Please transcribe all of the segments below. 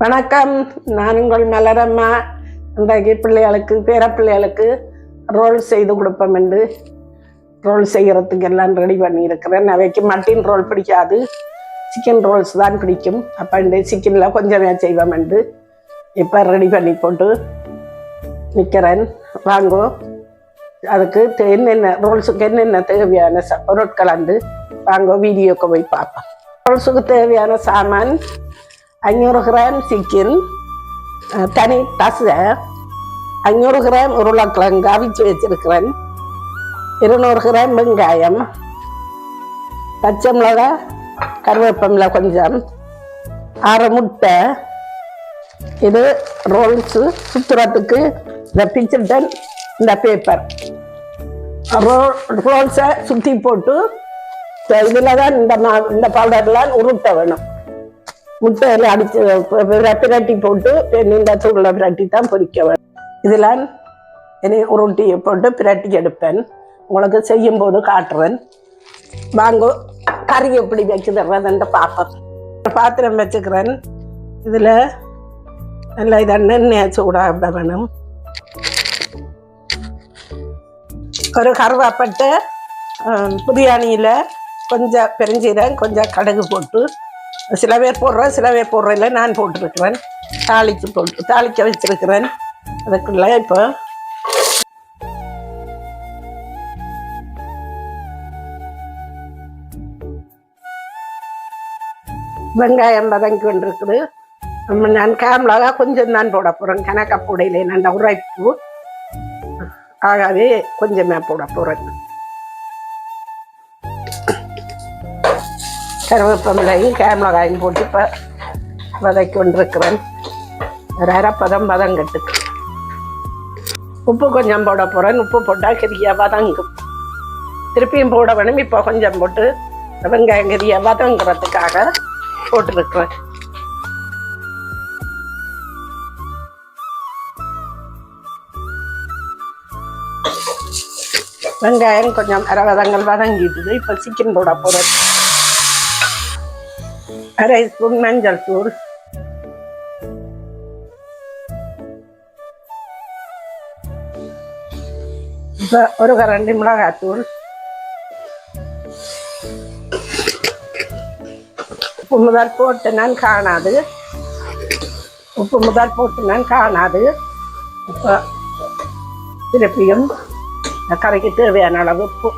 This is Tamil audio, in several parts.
வணக்கம். நான் உங்கள் மலரம்மா. இன்றைக்கு பிள்ளைகளுக்கு பேர பிள்ளைகளுக்கு ரோல் செய்து கொடுப்போம் என்று ரோல் செய்கிறதுக்கு எல்லாம் ரெடி பண்ணியிருக்கிறேன். அவைக்கு மட்டன் ரோல் பிடிக்காது. சிக்கன் ரோல்ஸ் தான் பிடிக்கும். அப்போ இந்த சிக்கனில் கொஞ்சமே செய்வோம் என்று இப்போ ரெடி பண்ணி போட்டு நிற்கிறேன் வாங்கோ. அதுக்கு என்னென்ன ரோல்ஸுக்கு என்னென்ன தேவையான ச பொருட்கள் வந்து வாங்கோ வீடியோக்கு போய் பார்ப்போம். ரோல்ஸுக்கு தேவையான சாமான் ஐநூறு கிராம் சிக்கன் தனி தசை. அஞ்சூறு கிராம் உருளைக்கிழங்கு அவிச்சு வச்சிருக்கிறேன். இருநூறு கிராம் வெங்காயம். பச்சை மிளகா கருவேப்பமில கொஞ்சம். ஆறு முட்டை. இது ரோல்ஸு சுற்றுறதுக்கு இந்த பிச்சுட்டன் இந்த பேப்பர் ரோ ரோல்ஸை சுற்றி போட்டு இதில் தான் இந்த மா இந்த பவுடர்லாம் உருட்ட வேணும். முட்டையில் அடித்து பிரட்டி போட்டு நீண்ட தூளில் பிரட்டி தான் பொரிக்க இதில் இனி உருட்டியை போட்டு பிரட்டி எடுப்பேன். உங்களுக்கு செய்யும் போது காட்டுறேன். வாங்க கறி எப்படி வைக்கிறதுன்னு பார்ப்பேன் பாத்திரம். வச்சுக்கிறேன். இதில் நல்லா இதை எண்ணெய் சூடாக விட வேணும். ஒரு கருவாப்பட்டை பிரியாணியில் கொஞ்சம் பெருஞ்சீரகம் கொஞ்சம் கடுகு போட்டு சில பேர் போடுறேன் சில பேர் போடுறதில்ல நான் போட்டிருக்கிறேன். தாளித்து போட்டு தாளிக்க வச்சிருக்கிறேன். அதுக்குள்ள இப்போ வெங்காயம் வதங்கி கொண்டிருக்குது. நான் கேமலாக கொஞ்சம் தான் போட போகிறேன் கணக்கா நான் உரைப்பு. ஆகவே கொஞ்சமே போட போகிறேன் கருவேப்பமிலையும் கேமலகாயும் போட்டு இப்போ வதக்கி கொண்டிருக்கிறேன் ஒரு அரைப்பதம் வதங்கட்டுக்கு உப்பு கொஞ்சம் போட போகிறேன் உப்பு போட்டால் கரியா வதங்கும் திருப்பியும் போட வேணும். இப்போ கொஞ்சம் போட்டு வெங்காயம் கரியா வதங்குறதுக்காக போட்டிருக்கிறேன். வெங்காயம் கொஞ்சம் அரவதங்கள் வதங்கிடுது. இப்போ சிக்கன் போட போகிறேன் அரை ஸ்பூன் மஞ்சள் தூள் இப்போ ஒரு கரண்டி மிளகாத்தூள் உப்பு முதல் போட்டு நான் காணாது உப்பு முதல் போட்டு நான் காணாது இப்போ திருப்பியும் இந்த கறிக்கு தேவையான அளவு உப்பு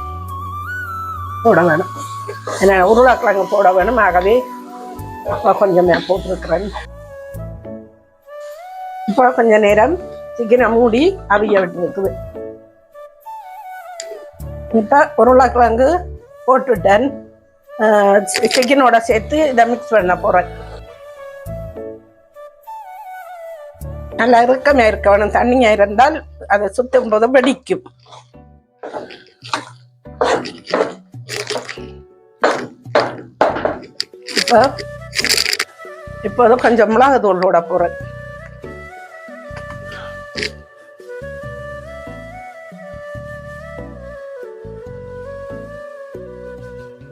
போட வேணும் ஏன்னா உருளைக்கிழங்கு போட வேணும் ஆகவே அப்பா கொஞ்சம் நான் போட்டிருக்கிறேன். இப்போ கொஞ்ச நேரம் சிக்கனை மூடி அவிய விட்டுருக்குது. இப்போ உருளைக்கிழங்கு போட்டுட்டேன். சிக்கனோட சேர்த்து இதை மிக்ஸ் பண்ண போகிறேன் நல்லா இறுக்கமாக இருக்க வேணும். தண்ணியாக இருந்தால் அதை சுத்தும் போது வெடிக்கும். இப்போ இப்போது கொஞ்சம் மிளகாத்தூள் தூள் விட போகிறேன்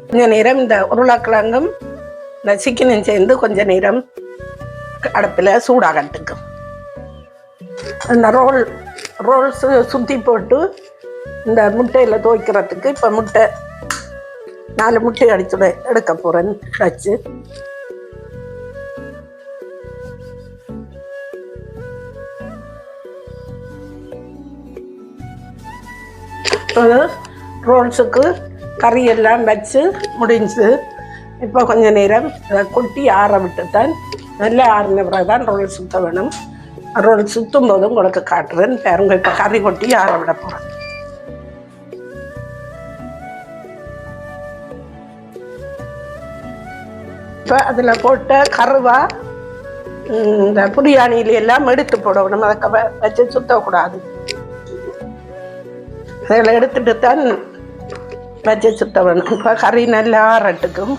கொஞ்சம் நேரம் இந்த உருளைக்கிழங்கும் இந்த சிக்கனும் சேர்ந்து கொஞ்சம் நேரம் அடுப்பில் சூடாகட்டுக்கும் இந்த ரோல் ரோல்ஸு சுற்றி போட்டு இந்த முட்டையில் துவைக்கிறதுக்கு இப்போ முட்டை நாலு முட்டை அடிச்சு எடுக்க போகிறேன் வச்சு. இப்போது ரோல்ஸுக்கு கறியெல்லாம் வச்சு முடிஞ்சு இப்போ கொஞ்சம் நேரம் இதை கொட்டி ஆற விட்டுத்தான் நல்லா ஆறின பிறகு தான் ரோல் சுத்த வேணும். ரோல் சுத்தும் போது உங்களுக்கு காட்டுறேன். பாருங்க இப்போ கறி கொட்டி ஆற விட போகிறேன் இப்போ அதில் போட்ட கருவா இந்த பிரியாணியில எல்லாம் எடுத்து போடணும். அதை வச்சு சுத்தக்கூடாது. அதில் எடுத்துட்டு தான் வச்சு சுத்த வேணும் இப்போ கறி நல்லா ஆறட்டுக்கும்.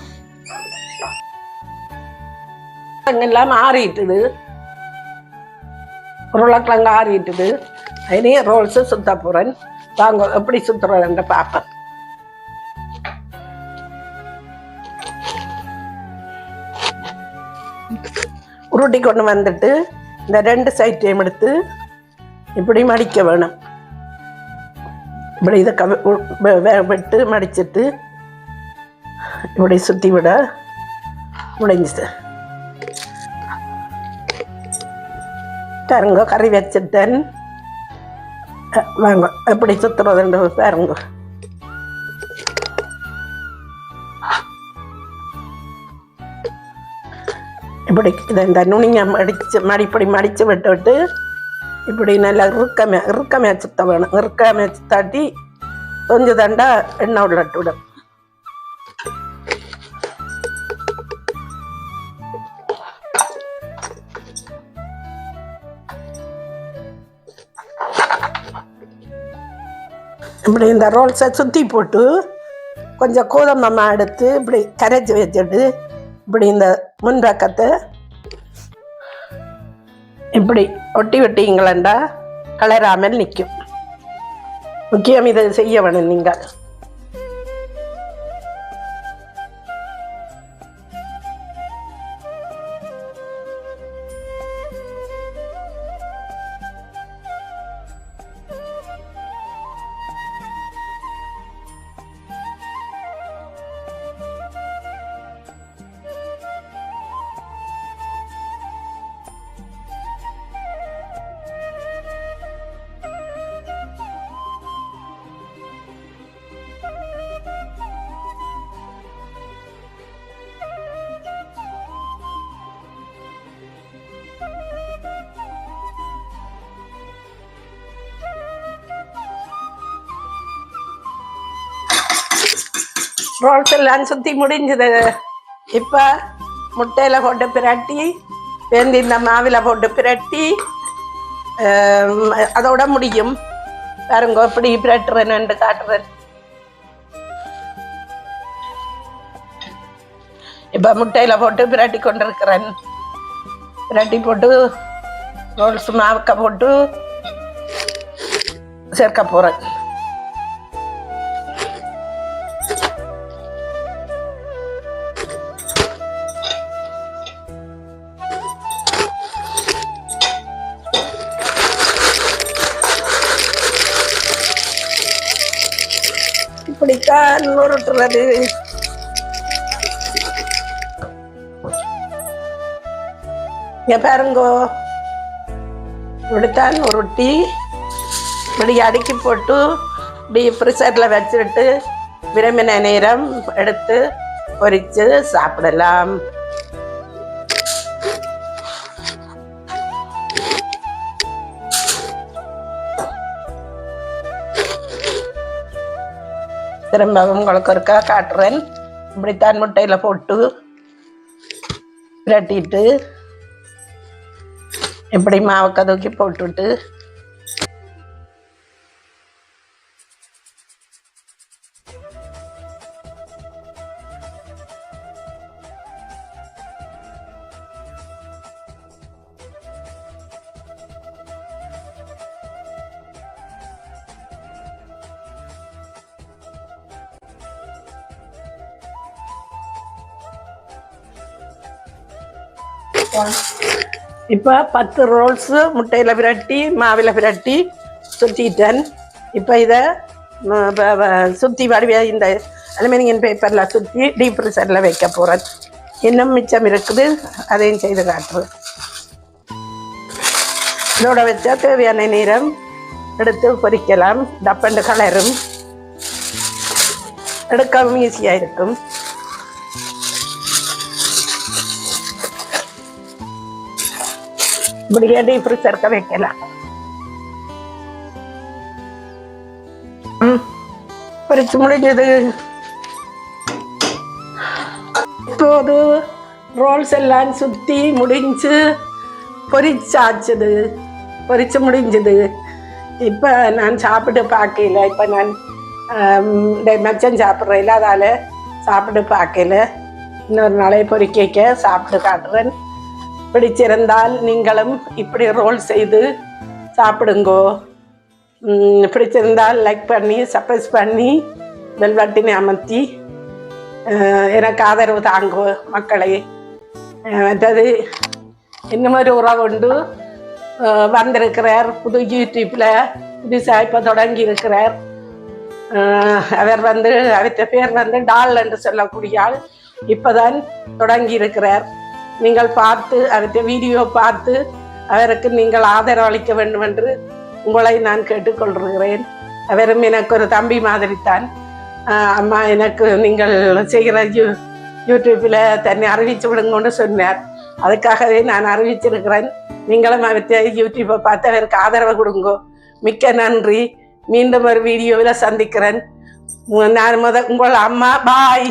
எல்லாம் ஆறிட்டுது. உருளைக்கிழங்கு ஆறிட்டுது. இனி ரோல்ஸு சுத்த போகிறேன் வாங்க எப்படி சுற்றுறதுன்ற பார்ப்பேன் உருட்டி கொண்டு வந்துட்டு இந்த ரெண்டு சைட்டையும் எடுத்து இப்படி மடிக்க வேணும். இப்படி இதை கவ உ- வெ- விட்டு மடிச்சிட்டு இப்படி சுற்றி விட முடிஞ்சுது. பாருங்க கறி வச்சுட்டேன். வாங்க எப்படி சுற்றுறதுன்ற பாருங்க. இப்படி இதை இந்த நுனிங்க மடிச்சு மடிப்படி மடித்து விட்டு விட்டு இப்படி நல்லா இறுக்கமே இறுக்கமே சுத்த வேணும். இறுக்கமே சுத்தாட்டி கொஞ்சம் தண்டா எண்ணெய் உள்ளட்டு விடும் இப்படி இந்த ரோல்ஸை சுற்றி போட்டு கொஞ்சம் கோதுமை எடுத்து இப்படி கரைச்சி வச்சுட்டு இப்படி இந்த முன்பக்கத்தை இப்படி ஒட்டி விட்டீங்களா கலராமல் நிற்கும் முக்கியம் இதை செய்ய வேணும் நீங்கள். ரோல்ஸ் எல்லாம் சுற்றி முடிஞ்சது. இப்போ முட்டையில் போட்டு பிரட்டி வெந்தி இந்த மாவில் போட்டு பிரட்டி அதோட முடியும். பாருங்க எப்படி பிரட்டுறேன்னு காட்டுறேன். இப்போ முட்டையில் போட்டு பிரட்டி கொண்டிருக்கிறேன். பிரட்டி போட்டு ரோல்ஸ் மாவுக்க போட்டு சேர்க்க போகிறேன் உருட்டுறது இங்க பாருங்கோ. இப்படித்தான் உருட்டி இப்படி அடுக்கி போட்டு இப்படி ஃப்ரிசரில் வச்சுட்டு விரும்பின நேரம் எடுத்து பொரித்து சாப்பிடலாம். திரும்ப உங்களுக்கு ஒருக்கா காட்டுறேன். இப்படித்தான் முட்டையில் போட்டு பிரட்டிட்டு இப்படி மாவுக்க தூக்கி போட்டுட்டு இப்போ பத்து ரோல்ஸு முட்டையில் விரட்டி மாவில் விரட்டி சுற்றிட்டேன் இப்போ இதை சுற்றி வடிவ இந்த அலுமினியம் பேப்பரில் சுற்றி டீப் ஃப்ரிசரில் வைக்க போகிறேன் இன்னும் மிச்சம் இருக்குது. அதையும் செய்து காட்டுறேன். இதோட வச்சா தேவையான நேரம் எடுத்து பொரிக்கலாம் டப்பண்டு கலரும் எடுக்கவும் ஈஸியாக இருக்கும். இப்படியே டீப் ஃப்ரிசருக்கு வைக்கலாம் பறிச்சு பொரிச்சு முடிஞ்சது இப்போது ரோல்ஸ் எல்லாம் சுற்றி முடிஞ்சு பொரிச்சாச்சுது பொரிச்சு முடிஞ்சது இப்போ நான் சாப்பிட்டு பார்க்கல இப்போ நான் இந்த மச்சம் சாப்பிட்றேன் அதால் சாப்பிட்டு பார்க்கல இன்னொரு நாளை பொறிக்க சாப்பிட்டு காட்டுறேன் பிடிச்சிருந்தால் நீங்களும் இப்படி ரோல் செய்து சாப்பிடுங்கோ. பிடிச்சிருந்தால் லைக் பண்ணி சப்ரைஸ் பண்ணி பெல் அமர்த்தி எனக்கு ஆதரவு தாங்கோ மக்களை. மற்றது இன்னும் ஒரு உறவுண்டு வந்திருக்கிறார் புது யூடியூப்பில் புதுசாக இப்போ தொடங்கி இருக்கிறார். அவர் வந்து அவற்ற பேர் வந்து டால் என்று சொல்லக்கூடிய ஆள் இப்போதான் தொடங்கி இருக்கிறார். நீங்கள் பார்த்து அவற்ற வீடியோ பார்த்து அவருக்கு நீங்கள் ஆதரவு அளிக்க வேண்டும் என்று உங்களை நான் கேட்டுக்கொள்கிறேன். அவரும் எனக்கு ஒரு தம்பி மாதிரி தான் அம்மா எனக்கு நீங்கள் செய்கிற யூ யூடியூப்பில் தன்னை அறிவிச்சு விடுங்கன்னு சொன்னார். அதுக்காகவே நான் அறிவிச்சிருக்கிறேன் நீங்களும் அவற்றை யூடியூப்பை பார்த்து அவருக்கு ஆதரவு கொடுங்கோ. மிக்க நன்றி. மீண்டும் ஒரு வீடியோவில் சந்திக்கிறேன். நான் முத உங்கள் அம்மா பாய்.